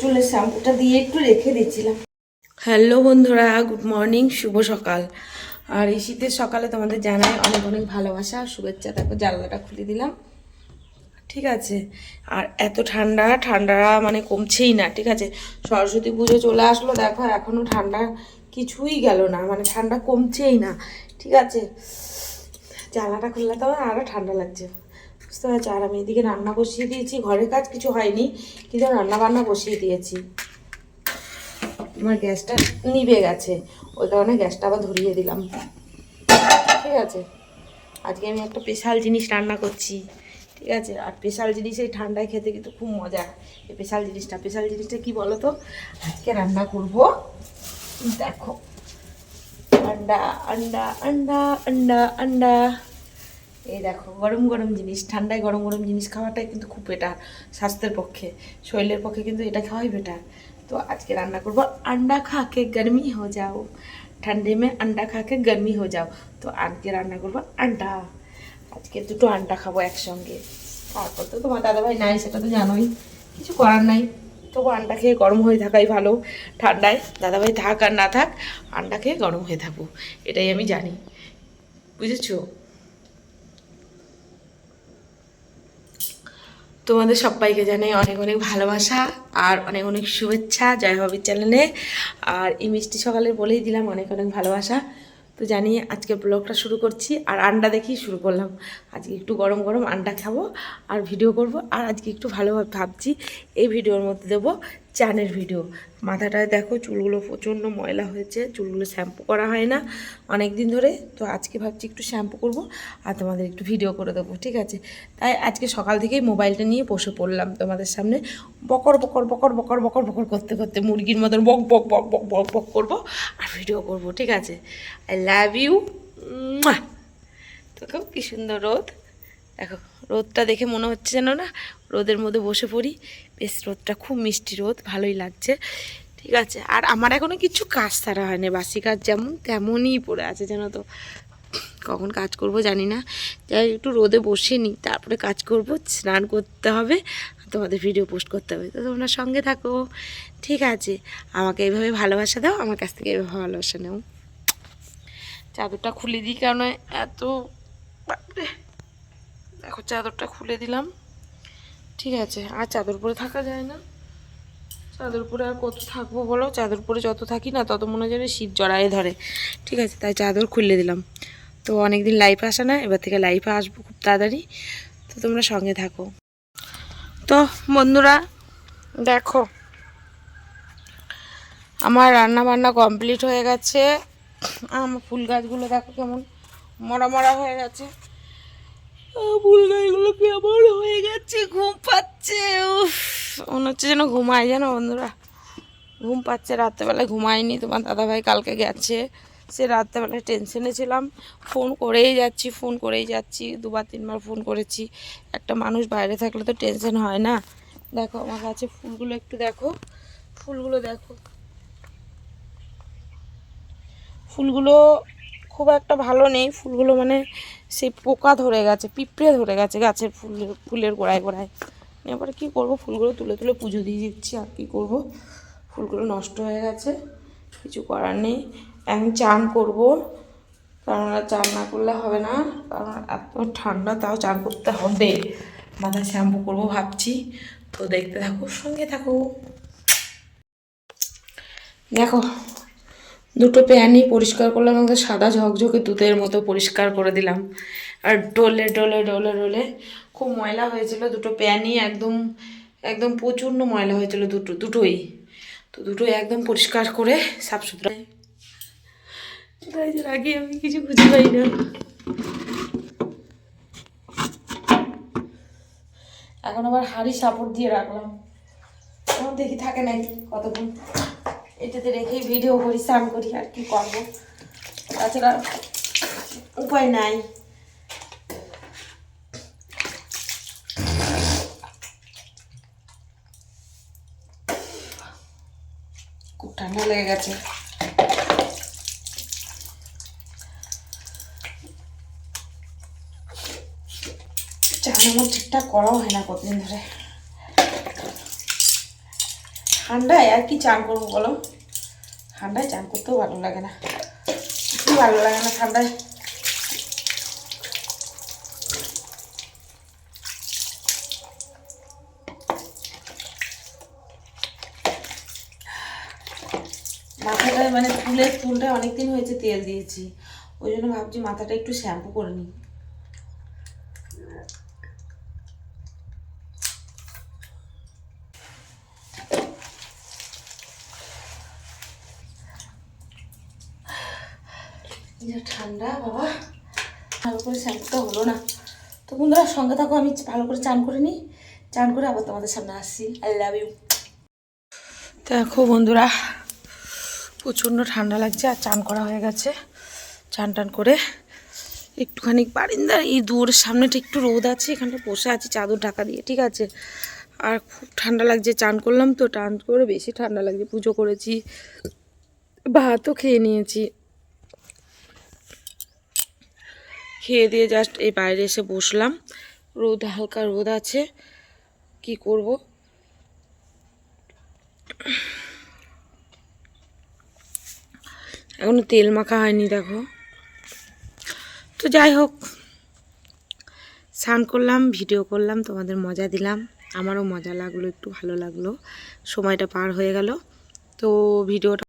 চুলের শ্যাম্পুটা দিয়ে একটু রেখে দিচ্ছিলাম হ্যালো বন্ধুরা, গুড মর্নিং, শুভ সকাল। আর এই শীতের সকালে তোমাদের জানাই অনেক অনেক ভালোবাসা, শুভেচ্ছা। তারপর জানলাটা খুলে দিলাম। ঠিক আছে। আর এত ঠান্ডা ঠান্ডা মানে কমছেই না, ঠিক আছে? সরস্বতী পুজো চলে আসলো, দেখো এখনও ঠান্ডা কিছুই গেল না মানে ঠান্ডা কমছেই না, ঠিক আছে? জানলাটা খুললে তো আরও ঠান্ডা লাগছে। বুঝতে পারছ? আর আমি এদিকে রান্না বসিয়ে দিয়েছি, ঘরের কাজ কিছু হয়নি, কিন্তু রান্না বান্না বসিয়ে দিয়েছি। আমার গ্যাসটা নিভে গেছে, ওই কারণে গ্যাসটা আবার ধরিয়ে দিলাম। ঠিক আছে? আজকে আমি একটা স্পেশাল জিনিস রান্না করছি, ঠিক আছে? আর স্পেশাল জিনিস এই ঠান্ডায় খেতে কিন্তু খুব মজা। এই স্পেশাল জিনিসটা স্পেশাল জিনিসটা কি বলো তো আজকে রান্না করব, দেখো। আন্ডা আন্ডা আন্ডা আন্ডা আন্ডা। এই দেখো, গরম গরম জিনিস, ঠান্ডায় গরম গরম জিনিস খাওয়াটাই কিন্তু খুব বেটার স্বাস্থ্যের পক্ষে, শরীরের পক্ষে কিন্তু এটা খাওয়াই বেটার তো আজকে রান্না করব আন্ডা খা কে গরমি হো যাও, ঠান্ডে মে আন্ডা খা কে গরমি হো যাও। তো আজকে রান্না করব আন্ডা, আজকে দুটো আন্ডা খাব একসঙ্গে। তারপর তো তোমার দাদাভাই নাই, সেটা তো জানোই, কিছু করার নাই। তবু আন্ডা খেয়ে গরম হয়ে থাকাই ভালো, ঠান্ডায় দাদাভাই থাক আর না থাক, আন্ডা খেয়ে গরম হয়ে থাকব এটাই আমি জানি। বুঝেছ? তোমাদের সবাইকে জানাই অনেক অনেক ভালোবাসা আর অনেক অনেক শুভেচ্ছা জয় হবির চ্যানেলে। আর এই মিষ্টি সকালে বলেই দিলাম অনেক অনেক ভালোবাসা। তো জানি আজকে ব্লগটা শুরু করছি আর আন্ডা দেখেই শুরু করলাম। আজকে একটু গরম গরম আন্ডা খাব আর ভিডিও করব। আর আজকে একটু ভালোভাবে ভাবছি, এই ভিডিওর মধ্যে দেবো চানের ভিডিও মাথাটায় দেখো, চুলগুলো প্রচণ্ড ময়লা হয়েছে, চুলগুলো শ্যাম্পু করা হয় না অনেক দিন ধরে। তো আজকে ভাবছি একটু শ্যাম্পু করব আর তোমাদের একটু ভিডিও করে দেবো, ঠিক আছে? তাই আজকে সকাল থেকেই মোবাইলটা নিয়ে বসে পড়লাম তোমাদের সামনে। বকর বকর বকর বকর বকর বকর করতে করতে মুরগির মতন বক বক বক বক বক বক করব আর ভিডিও করব, ঠিক আছে? আই লাভ ইউ দেখো কি সুন্দর রোদ। দেখো, রোদটা দেখে মনে হচ্ছে যেন না রোদের মধ্যে বসে পড়ি। বেশ, রোদটা খুব মিষ্টি রোদ, ভালোই লাগছে। ঠিক আছে, আর আমার এখনও কিছু কাজ সারা হয়নি, বাসি কাজ যেমন তেমনই পড়ে আছে যেন তো। কখন কাজ করব জানি না। যাই একটু রোদে বসে নিই, তারপরে কাজ করব, স্নান করতে হবে তোমাদের ভিডিও পোস্ট করতে হবে। তো তোমরা সঙ্গে থাকো। ঠিক আছে, আমাকে এইভাবে ভালোবাসা দাও, আমার কাছ থেকে এইভাবে ভালোবাসা নাও। চাদরটা খুলে দিই কারণ এত? বাপরে। দেখো চাদরটা খুলে দিলাম। ঠিক আছে, আর চাদর পরে থাকা যায় না। চাদর পরে আর কত থাকব বলো? চাদর পরে যত থাকি না, তত মনে যেন শীত জড়ায় ধরে। ঠিক আছে, তাই চাদর খুলে দিলাম। তো অনেক দিন লাইফে আসে না, এবার থেকে লাইফে আসব খুব তাড়াতাড়ি। তো তোমরা সঙ্গে থাকো। তো বন্ধুরা, দেখো, আমার রান্না বান্না কমপ্লিট হয়ে গেছে। আমার ফুল গাছগুলো দেখো কেমন মরা মরা হয়ে গেছে। আহ, ফুল গাছগুলো কেমন হয়ে গেছে ঘুম পাচ্ছে মনে হচ্ছে যেন ঘুমাই জানো বন্ধুরা? ঘুম পাচ্ছে রাত্রেবেলায় ঘুমায়নি তোমার দাদাভাই কালকে গেছে। সে রাত্রেবেলায় টেনশনে ছিলাম। ফোন করেই যাচ্ছি ফোন করেই যাচ্ছি দুবার তিনবার ফোন করেছি। একটা মানুষ বাইরে থাকলে তো টেনশন হয় না। দেখো আমার কাছে ফুলগুলো একটু দেখো। ফুলগুলো দেখো। ফুলগুলো খুব একটা ভালো নেই। ফুলগুলো মানে সেই পোকা ধরে গেছে, পিঁপড়ে ধরে গেছে গাছের ফুল, ফুলের গোড়ায় গোড়ায়। এবার কি করব? ফুলগুলো তুলে তুলে পুজো দিয়ে দিচ্ছি, আর কি করব? ফুলগুলো নষ্ট হয়ে গেছে, কিছু করার নেই। এখন চান করব, কারণ চান না করলে হবে না, কারণ এত ঠান্ডা, তাও চান করতে হবে। মাথায় শ্যাম্পু করব ভাবছি, তো দেখতে থাকো, সঙ্গে থাকো। দেখো দুটো প্যানই পরিষ্কার করলাম আমাকে সাদা ঝকঝকে দুধের মতো পরিষ্কার করে দিলাম। আর ডলে ডলে ডলে ডলে খুব ময়লা হয়েছিল। দুটো প্যানই একদম একদম প্রচণ্ড ময়লা হয়েছিল দুটো, দুটোই। তো দুটোই একদম পরিষ্কার করে সাফ সুতরা। আগে আমি কিছু খুঁজে পাই না। এখন আবার হাড়ি সাপোর্ট দিয়ে রাখলাম। এখন দেখি থাকে নাকি কতক্ষণ। এটাতে রেখেই ভিডিও করি, স্নান করি, আর কি করব। তাছাড়া উপায় নাই। খুব ঠান্ডা লেগে গেছে। চান আমার ঠিকঠাক করাও হয় না কতদিন ধরে। ঠান্ডায় আর কি চান করব বলো? ঠান্ডায় চান করতেও ভালো লাগে না। কি ভালো লাগে না ঠান্ডায়? মাথাটায় মানে চুলের চুলটা অনেকদিন হয়েছে তেল দিয়েছি। ওই জন্য ভাবছি মাথাটা একটু শ্যাম্পু করে নিই। যে ঠান্ডা, বাবা। ভালো করে শ্যাম্পুটা হলো না। তো বন্ধুরা, সঙ্গে থাকো, আমি ভালো করে চান করে নিই। চান করে আবার তোমাদের সামনে আসছি। আই লাভ ইউ দেখো বন্ধুরা, প্রচণ্ড ঠান্ডা লাগছে আর চান করা হয়ে গেছে। চান টান করে একটুখানি বারিন্দার এই দুয়ারের সামনেটা একটু রোদ আছে, এখানটা বসে আছি চাদর ঢাকা দিয়ে, ঠিক আছে? আর খুব ঠান্ডা লাগছে, চান করলাম তো, টান করে বেশি ঠান্ডা লাগছে, পুজো করেছি, ভাতও খেয়ে নিয়েছি। খেয়ে দিয়ে জাস্ট এই বাইরে এসে বসলাম। রোদ, হালকা রোদ আছে। কি করব? এখনও তেল মাখা হয়নি, দেখো। তো যাই হোক, স্নান করলাম, ভিডিও করলাম, তোমাদের মজা দিলাম। আমারও মজা লাগল, একটু ভালো লাগল। সময়টা পার হয়ে গেল। তো ভিডিওটা